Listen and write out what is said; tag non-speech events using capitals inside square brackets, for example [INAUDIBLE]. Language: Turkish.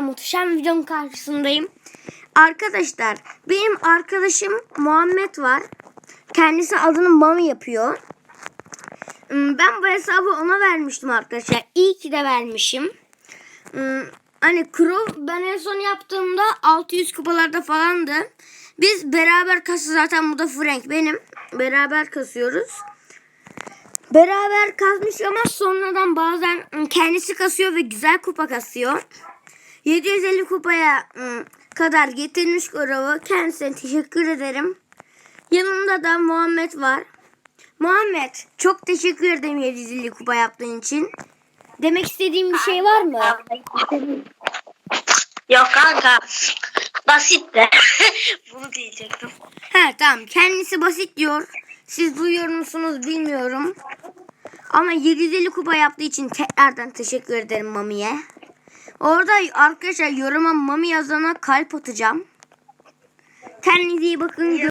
muhteşem videonun karşısındayım. Arkadaşlar benim arkadaşım Muhammed var. Kendisi adını Mami yapıyor. Hmm, Ben bu hesabı ona vermiştim arkadaşlar. İyi ki de vermişim. Hmm, Hani Crow ben en son yaptığımda 600 kupalarda falandı. Biz beraber kası zaten bu da Frank benim. Beraber kasıyoruz. Beraber kasmış ama sonradan bazen kendisi kasıyor ve güzel kupa kasıyor. 750 kupaya ım, kadar getirmiş Crow'u. Kendisine teşekkür ederim. Yanımda da Muhammed var. Muhammed çok teşekkür ederim 750 kupa yaptığın için. Demek istediğin bir şey var mı? Yok kanka. Basit de. [LAUGHS] Bunu diyecektim. He tamam kendisi basit diyor. Siz duyuyor musunuz bilmiyorum. Ama 750 kupa yaptığı için tekrardan teşekkür ederim Mami'ye. Orada arkadaşlar yoruma Mami yazana kalp atacağım. Kendinize iyi bakın.